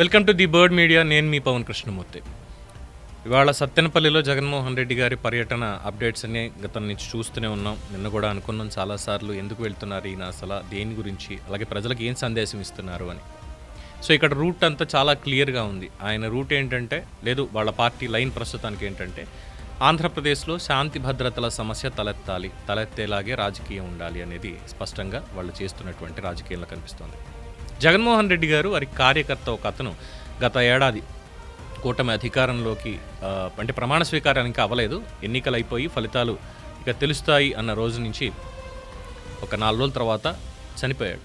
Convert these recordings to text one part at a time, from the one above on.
Welcome to the bird media. నేను మీ పవన్ కృష్ణమూర్తి. ఇవాళ సత్తెనపల్లిలో జగన్మోహన్ రెడ్డి గారి పర్యటన అప్డేట్స్ అన్ని గతం నుంచి చూస్తూనే ఉన్నాం. నిన్న కూడా అనుకున్నాం చాలాసార్లు ఎందుకు వెళ్తున్నారు ఈయన అసలు దేని గురించి అలాగే ప్రజలకు ఏం సందేశం ఇస్తున్నారు అని. సో ఇక్కడ రూట్ అంతా చాలా క్లియర్గా ఉంది. ఆయన రూట్ ఏంటంటే లేదు వాళ్ళ పార్టీ లైన్ ప్రస్తుతానికి ఏంటంటే ఆంధ్రప్రదేశ్లో శాంతి భద్రతల సమస్య తలెత్తాలి తలెత్తేలాగే రాజకీయం ఉండాలి అనేది స్పష్టంగా వాళ్ళు చేస్తున్నటువంటి రాజకీయంలో కనిపిస్తోంది. జగన్మోహన్ రెడ్డి గారు వారి కార్యకర్త ఒక అతను. గత ఏడాది కూటమి అధికారంలోకి అంటే ప్రమాణ స్వీకారానికి అవ్వలేదు. ఎన్నికలు అయిపోయి ఫలితాలు ఇక తెలుస్తాయి అన్న రోజు నుంచి ఒక నాలుగు రోజుల తర్వాత చనిపోయాడు.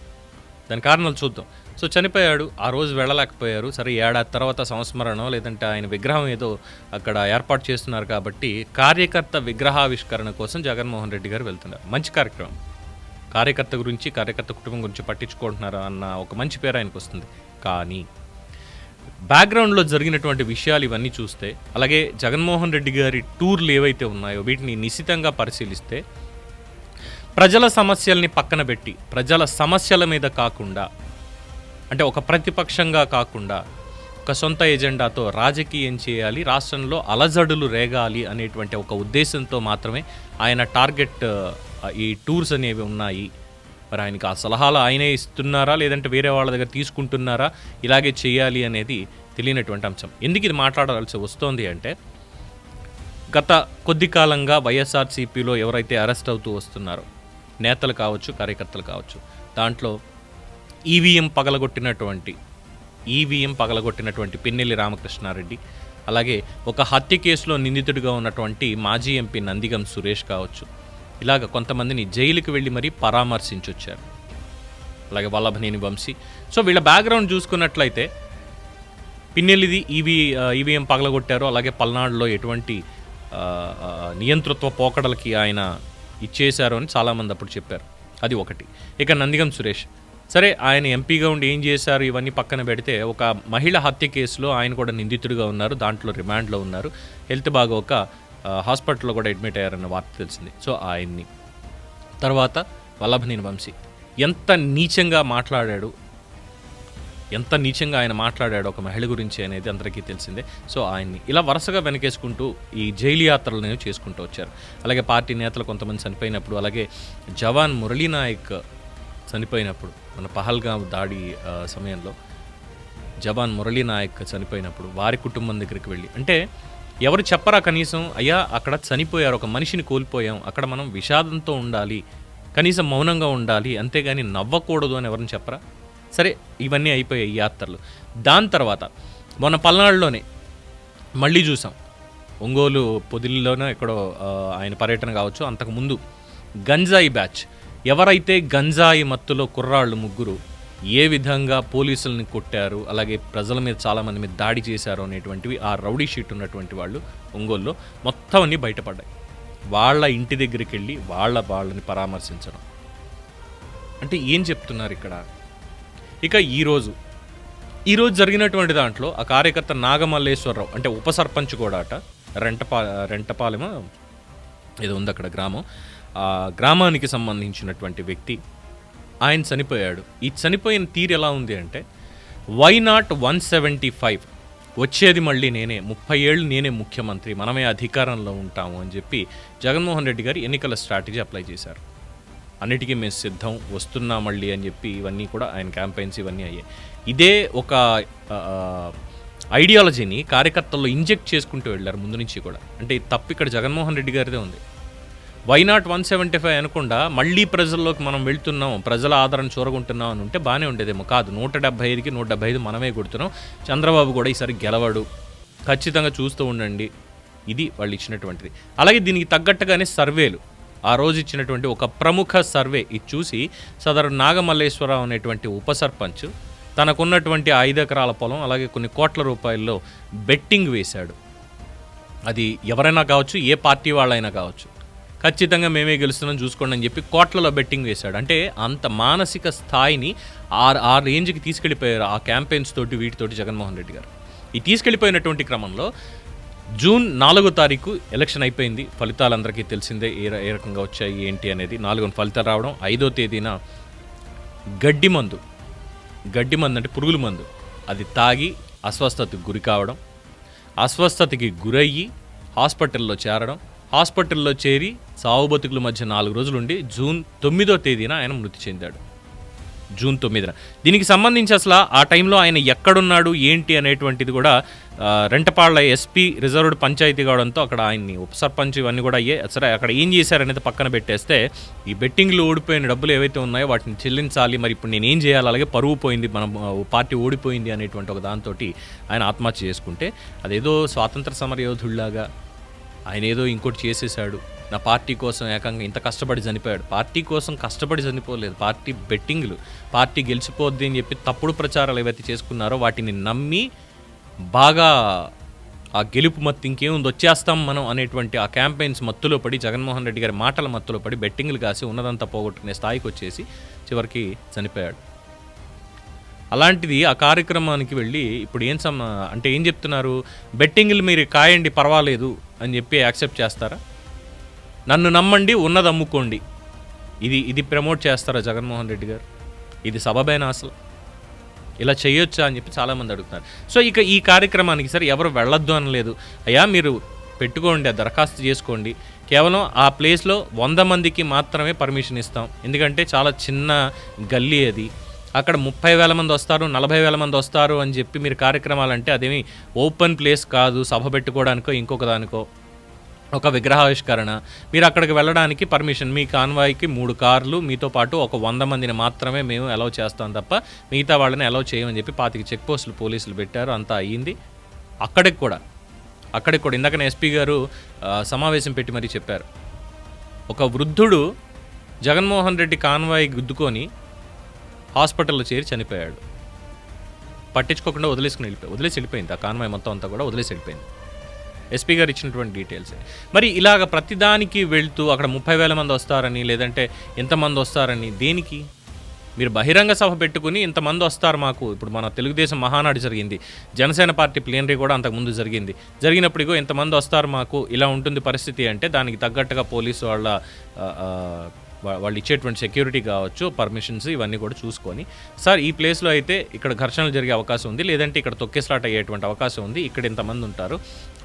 దాని కారణాలు చూద్దాం. సో చనిపోయాడు ఆ రోజు వెళ్ళలేకపోయారు. సరే ఏడాది తర్వాత సంస్మరణం లేదంటే ఆయన విగ్రహం ఏదో అక్కడ ఏర్పాటు చేస్తున్నారు కాబట్టి కార్యకర్త విగ్రహావిష్కరణ కోసం జగన్మోహన్ రెడ్డి గారు వెళ్తున్నారు. మంచి కార్యక్రమం. కార్యకర్త గురించి కార్యకర్త కుటుంబం గురించి పట్టించుకుంటున్నారు అన్న ఒక మంచి పేరు ఆయనకు వస్తుంది. కానీ బ్యాక్గ్రౌండ్లో జరిగినటువంటి విషయాలు ఇవన్నీ చూస్తే అలాగే జగన్మోహన్ రెడ్డి గారి టూర్లు ఏవైతే ఉన్నాయో వీటిని నిశితంగా పరిశీలిస్తే ప్రజల సమస్యల్ని పక్కన పెట్టి ప్రజల సమస్యల మీద కాకుండా అంటే ఒక ప్రతిపక్షంగా కాకుండా ఒక సొంత ఎజెండాతో రాజకీయం చేయాలి రాష్ట్రంలో అలజడులు రేగాలి అనేటువంటి ఒక ఉద్దేశంతో మాత్రమే ఆయన టార్గెట్ ఈ టూర్స్ అనేవి ఉన్నాయి. మరి ఆయనకి ఆ సలహాలు ఆయనే ఇస్తున్నారా? లేదంటే వేరే వాళ్ళ దగ్గర తీసుకుంటున్నారా? ఇలాగే చేయాలి అనేది తెలియనటువంటి అంశం. ఎందుకు ఇది మాట్లాడాల్సి వస్తోంది అంటే గత కొద్ది కాలంగా వైఎస్ఆర్సీపీలో ఎవరైతే అరెస్ట్ అవుతూ వస్తున్నారో నేతలు కావచ్చు కార్యకర్తలు కావచ్చు దాంట్లో ఈవీఎం పగలగొట్టినటువంటి ఈవీఎం పగలగొట్టినటువంటి పిన్నెల్లి రామకృష్ణారెడ్డి అలాగే ఒక హత్య కేసులో నిందితుడిగా ఉన్నటువంటి మాజీ ఎంపీ నందిగం సురేష్ కావచ్చు ఇలాగ కొంతమందిని జైలుకి వెళ్ళి మరీ పరామర్శించొచ్చారు. అలాగే వల్లభనేని వంశీ. సో వీళ్ళ బ్యాక్గ్రౌండ్ చూసుకున్నట్లయితే పిన్నెల్లిది ఈవీ ఈవీఎం పగలగొట్టారు. అలాగే పల్నాడులో ఎటువంటి నియంతృత్వ పోకడలకి ఆయన ఇచ్చేశారు అని చాలామంది అప్పుడు చెప్పారు. అది ఒకటి. ఇక నందిగం సురేష్. సరే ఆయన ఎంపీగా ఉండి ఏం చేశారు? ఇవన్నీ పక్కన పెడితే ఒక మహిళ హత్య కేసులో ఆయన కూడా నిందితుడిగా ఉన్నారు. దాంట్లో రిమాండ్లో ఉన్నారు. హెల్త్ బాగోక హాస్పిటల్లో కూడా అడ్మిట్ అయ్యారన్న వార్త తెలిసింది. సో ఆయన్ని. తర్వాత వల్లభనేని వంశీ ఎంత నీచంగా మాట్లాడాడు ఎంత నీచంగా ఆయన మాట్లాడాడు ఒక మహిళ గురించి అనేది అందరికీ తెలిసిందే. సో ఆయన్ని ఇలా వరుసగా వెనకేసుకుంటూ ఈ జైలు యాత్రలను చేసుకుంటూ వచ్చారు. అలాగే పార్టీ నేతలు కొంతమంది చనిపోయినప్పుడు అలాగే జవాన్ మురళీనాయక్ చనిపోయినప్పుడు మన పహల్గాం దాడి సమయంలో జవాన్ మురళీనాయక్ చనిపోయినప్పుడు వారి కుటుంబం దగ్గరికి వెళ్ళి అంటే ఎవరు చెప్పరా కనీసం? అయ్యా అక్కడ చనిపోయారు ఒక మనిషిని కోల్పోయాం అక్కడ మనం విషాదంతో ఉండాలి కనీసం మౌనంగా ఉండాలి అంతేగాని నవ్వకూడదు అని ఎవరిని చెప్పరా? సరే ఇవన్నీ అయిపోయాయి యాత్రలు. దాని తర్వాత మొన్న పల్నాడులోనే మళ్ళీ చూసాం. ఒంగోలు పొదిలిలోనే ఎక్కడో ఆయన పర్యటన కావచ్చు అంతకుముందు గంజాయి బ్యాచ్. ఎవరైతే గంజాయి మత్తులో కుర్రాళ్ళు ముగ్గురు ఏ విధంగా పోలీసుల్ని కొట్టారు అలాగే ప్రజల మీద చాలామంది మీద దాడి చేశారు అనేటువంటివి ఆ రౌడీ షీట్ ఉన్నటువంటి వాళ్ళు ఒంగోలులో మొత్తం అన్నీ బయటపడ్డాయి. వాళ్ళ ఇంటి దగ్గరికి వెళ్ళి వాళ్ళ వాళ్ళని పరామర్శించడం. అంటే ఏం చెప్తున్నారు ఇక్కడ? ఇక ఈరోజు ఈరోజు జరిగినటువంటి దాంట్లో ఆ కార్యకర్త నాగమల్లేశ్వరరావు అంటే ఉప సర్పంచ్ కూడా అట రెంటపా రెంటపాలెమో ఏదో ఉంది అక్కడ గ్రామం. ఆ గ్రామానికి సంబంధించినటువంటి వ్యక్తి ఆయన చనిపోయాడు. ఈ చనిపోయిన తీరు ఎలా ఉంది అంటే why not one seventy five వచ్చేది మళ్ళీ నేనే. ముప్పై ఏళ్ళు నేనే ముఖ్యమంత్రి. మనమే అధికారంలో ఉంటాము అని చెప్పి జగన్మోహన్ రెడ్డి గారు ఎన్నికల స్ట్రాటజీ అప్లై చేశారు. అన్నిటికీ మేము సిద్ధం. వస్తున్నా మళ్ళీ అని చెప్పి ఇవన్నీ కూడా ఆయన క్యాంపెయిన్స్ ఇవన్నీ అయ్యాయి. ఇదే ఒక ఐడియాలజీని కార్యకర్తల్లో ఇంజెక్ట్ చేసుకుంటూ వెళ్ళారు ముందు నుంచి కూడా. అంటే తప్పు ఇక్కడ జగన్మోహన్ రెడ్డి గారిదే ఉంది. Why not one seventy five అనకుండా మళ్ళీ ప్రజల్లోకి మనం వెళ్తున్నాం ప్రజల ఆదరణ చూరగొంటున్నాం అని ఉంటే బాగానే ఉండేదేమో. కాదు నూట డెబ్బై ఐదుకి నూట డెబ్బై ఐదు మనమే కొడుతున్నాం. చంద్రబాబు కూడా ఈసారి గెలవడు. ఖచ్చితంగా చూస్తూ ఉండండి. ఇది వాళ్ళు ఇచ్చినటువంటిది. అలాగే దీనికి తగ్గట్టుగానే సర్వేలు. ఆ రోజు ఇచ్చినటువంటి ఒక ప్రముఖ సర్వే. ఇది చూసి సదరు నాగమల్లేశ్వరరావు అనేటువంటి ఉప సర్పంచ్ తనకున్నటువంటి ఐదు ఎకరాల పొలం అలాగే కొన్ని కోట్ల రూపాయల్లో బెట్టింగ్ వేశాడు. అది ఎవరైనా కావచ్చు ఏ పార్టీ వాళ్ళైనా కావచ్చు. ఖచ్చితంగా మేమే గెలుస్తున్నాం చూసుకోండి అని చెప్పి కోట్లలో బెట్టింగ్ వేశాడు. అంటే అంత మానసిక స్థాయిని ఆ ఆ రేంజ్కి తీసుకెళ్ళిపోయారు ఆ క్యాంపెయిన్స్ తోటి వీటితోటి జగన్మోహన్ రెడ్డి గారు. ఈ తీసుకెళ్ళిపోయినటువంటి క్రమంలో జూన్ నాలుగో తారీఖు ఎలక్షన్ అయిపోయింది. ఫలితాలు అందరికీ తెలిసిందే ఏ ఏ రకంగా వచ్చాయి ఏంటి అనేది. నాలుగో ఫలితాలు రావడం ఐదో తేదీన గడ్డి మందు. గడ్డి మందు అంటే పురుగుల మందు. అది తాగి అస్వస్థతకు గురి కావడం అస్వస్థతకి గురయ్యి హాస్పిటల్లో చేరడం హాస్పిటల్లో చేరి సావు బతుకుల మధ్య నాలుగు రోజులుండి జూన్ తొమ్మిదో తేదీన ఆయన మృతి చెందాడు. జూన్ తొమ్మిదిన. దీనికి సంబంధించి అసలు ఆ టైంలో ఆయన ఎక్కడున్నాడు ఏంటి అనేటువంటిది కూడా రెంటపాళ్ళ ఎస్పీ రిజర్వ్డ్ పంచాయతీ కావడంతో అక్కడ ఆయన్ని ఉప సర్పంచ్ ఇవన్నీ కూడా అయ్యే సరే అక్కడ ఏం చేశారనేది పక్కన పెట్టేస్తే ఈ బెట్టింగ్లు ఓడిపోయిన డబ్బులు ఏవైతే ఉన్నాయో వాటిని చెల్లించాలి మరి ఇప్పుడు నేను ఏం చేయాలి అలాగే పరువు పోయింది మన పార్టీ ఓడిపోయింది అనేటువంటి ఒక దాంతో ఆయన ఆత్మహత్య చేసుకుంటే అదేదో స్వాతంత్ర సమర యోధుల్లాగా ఆయన ఏదో ఇంకోటి చేసేసాడు నా పార్టీ కోసం ఏకంగా ఇంత కష్టపడి చనిపోయాడు. పార్టీ కోసం కష్టపడి చనిపోలేదు. పార్టీ బెట్టింగ్లు. పార్టీ గెలిచిపోద్ది అని చెప్పి తప్పుడు ప్రచారాలు ఏవైతే చేసుకున్నారో వాటిని నమ్మి బాగా ఆ గెలుపు మత్తు ఇంకేముంది? వచ్చేస్తాం మనం అనేటువంటి ఆ క్యాంపెయిన్స్ మత్తులో పడి జగన్మోహన్ రెడ్డి గారి మాటల మత్తులో పడి బెట్టింగ్లు కాసి ఉన్నదంతా పోగొట్టుకునే స్థాయికి వచ్చేసి చివరికి చనిపోయాడు. అలాంటిది ఆ కార్యక్రమానికి వెళ్ళి ఇప్పుడు ఏం సమ అంటే ఏం చెప్తున్నారు? బెట్టింగ్లు మీరు కాయండి పర్వాలేదు అని చెప్పి యాక్సెప్ట్ చేస్తారా? నన్ను నమ్మండి ఉన్నది అమ్ముకోండి. ఇది ఇది ప్రమోట్ చేస్తారా జగన్మోహన్ రెడ్డి గారు? ఇది సబబైన అసలు? ఇలా చేయొచ్చా అని చెప్పి చాలామంది అడుగుతున్నారు. సో ఇక ఈ కార్యక్రమానికి సరే ఎవరు వెళ్ళొద్దు అనలేదు. అయ్యా మీరు పెట్టుకోండి ఆ దరఖాస్తు చేసుకోండి. కేవలం ఆ ప్లేస్లో వంద మందికి మాత్రమే పర్మిషన్ ఇస్తాం. ఎందుకంటే చాలా చిన్న గల్లీ అది. అక్కడ ముప్పై వేల మంది వస్తారు నలభై వేల మంది వస్తారు అని చెప్పి మీరు కార్యక్రమాలు అంటే అదేమి ఓపెన్ ప్లేస్ కాదు సభ పెట్టుకోవడానికో ఇంకొక దానికో. ఒక విగ్రహావిష్కరణ. మీరు అక్కడికి వెళ్ళడానికి పర్మిషన్. మీ కాన్వాయ్కి మూడు కార్లు మీతో పాటు ఒక వంద మందిని మాత్రమే మేము అలౌ చేస్తాం తప్ప మిగతా వాళ్ళని అలౌ చేయమని చెప్పి పాతికి చెక్ పోస్టులు పోలీసులు పెట్టారు అంతా అయ్యింది. అక్కడికి కూడా అక్కడికి కూడా ఇందాకనే ఎస్పీ గారు సమావేశం పెట్టి మరీ చెప్పారు. ఒక వృద్ధుడు జగన్మోహన్ రెడ్డి కాన్వాయ్ గుద్దుకొని హాస్పిటల్లో చేరి చనిపోయాడు. పట్టించుకోకుండా వదిలేసుకుని వెళ్ళిపోయి వదిలేసి వెళ్ళిపోయింది. ఆ కాన్వాయ్ మొత్తం అంతా కూడా వదిలేసి వెళ్ళిపోయింది. ఎస్పీ గారు ఇచ్చినటువంటి డీటెయిల్స్. మరి ఇలాగ ప్రతిదానికి వెళ్తూ అక్కడ ముప్పై వేల మంది వస్తారని లేదంటే ఎంతమంది వస్తారని దేనికి? మీరు బహిరంగ సభ పెట్టుకుని ఇంతమంది వస్తారు మాకు. ఇప్పుడు మన తెలుగుదేశం మహానాడు జరిగింది. జనసేన పార్టీ ప్లేనరీ కూడా అంతకుముందు జరిగింది. జరిగినప్పుడు ఇంతమంది వస్తారు మాకు ఇలా ఉంటుంది పరిస్థితి అంటే దానికి తగ్గట్టుగా పోలీసు వాళ్ళ వాళ్ళు ఇచ్చేటువంటి సెక్యూరిటీ కావచ్చు పర్మిషన్స్ ఇవన్నీ కూడా చూసుకొని. సార్ ఈ ప్లేస్లో అయితే ఇక్కడ ఘర్షణలు జరిగే అవకాశం ఉంది లేదంటే ఇక్కడ తొక్కేస్లాట్ అయ్యేటువంటి అవకాశం ఉంది ఇక్కడ ఇంతమంది ఉంటారు.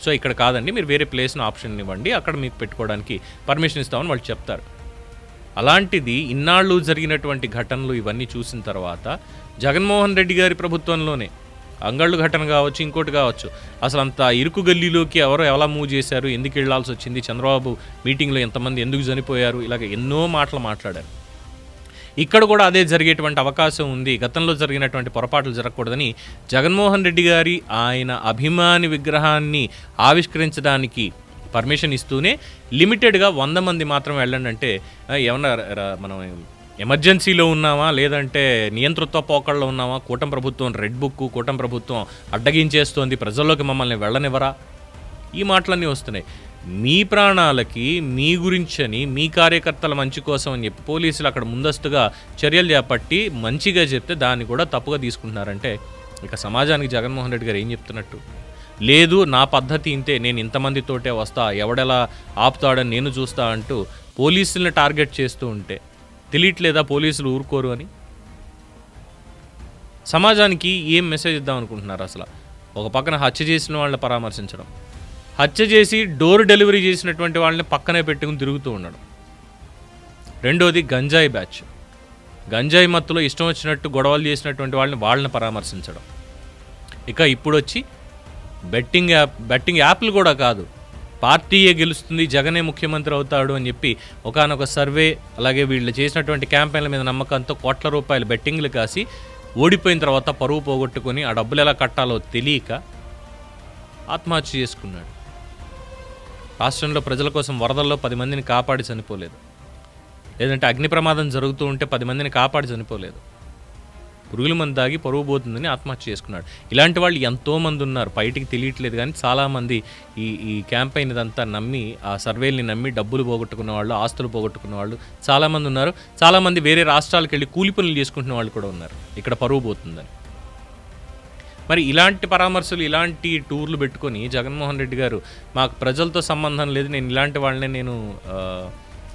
సో ఇక్కడ కాదండి మీరు వేరే ప్లేస్ను ఆప్షన్ ఇవ్వండి అక్కడ మీకు పెట్టుకోవడానికి పర్మిషన్ ఇస్తామని వాళ్ళు చెప్తారు. అలాంటిది ఇన్నాళ్ళు జరిగినటువంటి ఘటనలు ఇవన్నీ చూసిన తర్వాత జగన్మోహన్ రెడ్డి గారి ప్రభుత్వంలోనే అంగళ్ళు ఘటన కావచ్చు ఇంకోటి కావచ్చు. అసలు అంత ఇరుకు గల్లీలోకి ఎవరు ఎలా మూవ్ చేశారు ఎందుకు వెళ్ళాల్సి వచ్చింది చంద్రబాబు మీటింగ్లో ఎంతమంది ఎందుకు చనిపోయారు ఇలాగ ఎన్నో మాటలు మాట్లాడారు. ఇక్కడ కూడా అదే జరిగేటువంటి అవకాశం ఉంది. గతంలో జరిగినటువంటి పొరపాట్లు జరగకూడదని జగన్మోహన్ రెడ్డి గారి ఆయన అభిమాని విగ్రహాన్ని ఆవిష్కరించడానికి పర్మిషన్ ఇస్తూనే లిమిటెడ్గా వంద మంది మాత్రం వెళ్ళండి అంటే ఏమన్నా మనం ఎమర్జెన్సీలో ఉన్నామా లేదంటే నియంతృత్వ పోకళ్ళలో ఉన్నామా కూటమి ప్రభుత్వం రెడ్ బుక్ కూటమి ప్రభుత్వం అడ్డగించేస్తోంది ప్రజల్లోకి మమ్మల్ని వెళ్ళనివ్వరా? ఈ మాటలన్నీ వస్తున్నాయి. మీ ప్రాణాలకి మీ గురించని మీ కార్యకర్తల మంచి కోసం అని చెప్పి పోలీసులు అక్కడ ముందస్తుగా చర్యలు చేపట్టి మంచిగా చెప్తే దాన్ని కూడా తప్పుగా తీసుకుంటున్నారంటే ఇక సమాజానికి జగన్మోహన్ రెడ్డి గారు ఏం చెప్తున్నట్టు? లేదు నా పద్ధతి ఇంతే నేను ఇంతమందితోటే వస్తా ఎవడెలా ఆపుతాడని నేను చూస్తా అంటూ పోలీసుల్ని టార్గెట్ చేస్తూ ఉంటే తెలియట్లేదా పోలీసులు ఊరుకోరు అని? సమాజానికి ఏం మెసేజ్ ఇద్దాం అనుకుంటున్నారు అసలు? ఒక పక్కన హత్య చేసిన వాళ్ళని పరామర్శించడం హత్య చేసి డోర్ డెలివరీ చేసినటువంటి వాళ్ళని పక్కనే పెట్టుకుని తిరుగుతూ ఉండడం. రెండోది గంజాయి బ్యాచ్ గంజాయి మత్తులో ఇష్టం వచ్చినట్టు గొడవలు చేసినటువంటి వాళ్ళని వాళ్ళని పరామర్శించడం. ఇక ఇప్పుడు వచ్చి బెట్టింగ్ యాప్ బెట్టింగ్ యాప్లు కూడా కాదు. పార్టీయే గెలుస్తుంది జగనే ముఖ్యమంత్రి అవుతాడు అని చెప్పి ఒకానొక సర్వే అలాగే వీళ్ళు చేసినటువంటి క్యాంపెయిన్ల మీద నమ్మకంతో కోట్ల రూపాయలు బెట్టింగ్లు కాసి ఓడిపోయిన తర్వాత పరువు పోగొట్టుకొని ఆ డబ్బులు ఎలా కట్టాలో తెలియక ఆత్మహత్య చేసుకున్నాడు. రాష్ట్రంలో ప్రజల కోసం వరదల్లో పది మందిని కాపాడి చనిపోలేదు. లేదంటే అగ్ని ప్రమాదం జరుగుతూ ఉంటే పది మందిని కాపాడి చనిపోలేదు. పురుగుల మంది దాగి పరువు పోతుందని ఆత్మహత్య చేసుకున్నాడు. ఇలాంటి వాళ్ళు ఎంతోమంది ఉన్నారు. బయటికి తెలియట్లేదు కానీ చాలామంది ఈ ఈ క్యాంపెయిన్ ఇదంతా నమ్మి ఆ సర్వేల్ని నమ్మి డబ్బులు పోగొట్టుకున్న వాళ్ళు ఆస్తులు పోగొట్టుకున్న వాళ్ళు చాలామంది ఉన్నారు. చాలామంది వేరే రాష్ట్రాలకు వెళ్ళి కూలి పనులు చేసుకుంటున్న వాళ్ళు కూడా ఉన్నారు. ఇక్కడ పరువు పోతుందని. మరి ఇలాంటి పరామర్శలు ఇలాంటి టూర్లు పెట్టుకొని జగన్మోహన్ రెడ్డి గారు మాకు ప్రజలతో సంబంధం లేదు నేను ఇలాంటి వాళ్ళనే నేను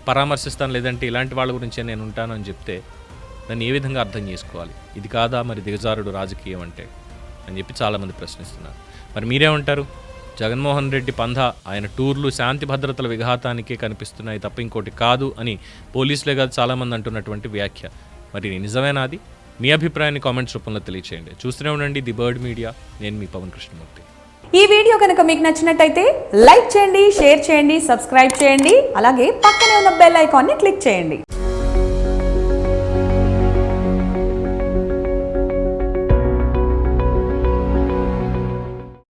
పరామర్శిస్తాను లేదంటే ఇలాంటి వాళ్ళ గురించే నేను ఉంటాను అని చెప్తే దాన్ని ఏ విధంగా అర్థం చేసుకోవాలి? ఇది కాదా? మరి దిగజారుడు రాజకీయం అంటే? అని చెప్పి చాలామంది ప్రశ్నిస్తున్నారు. మరి మీరేమంటారు? జగన్మోహన్ రెడ్డి పంధ ఆయన టూర్లు శాంతి భద్రతల విఘాతానికే కనిపిస్తున్నాయి తప్ప ఇంకోటి కాదు అని పోలీసులే కాదు చాలామంది అంటున్నటువంటి వ్యాఖ్య. మరి నిజమేనా అది? మీ అభిప్రాయాన్ని కామెంట్స్ రూపంలో తెలియచేయండి. చూస్తూనే ఉండండి ది బర్డ్ మీడియా. నేను మీ పవన్ కృష్ణమూర్తి. ఈ వీడియో కనుక మీకు నచ్చినట్టయితే లైక్ చేయండి షేర్ చేయండి సబ్స్క్రైబ్ చేయండి అలాగే పక్కనే ఉన్న బెల్ ఐకాన్ని క్లిక్ చేయండి.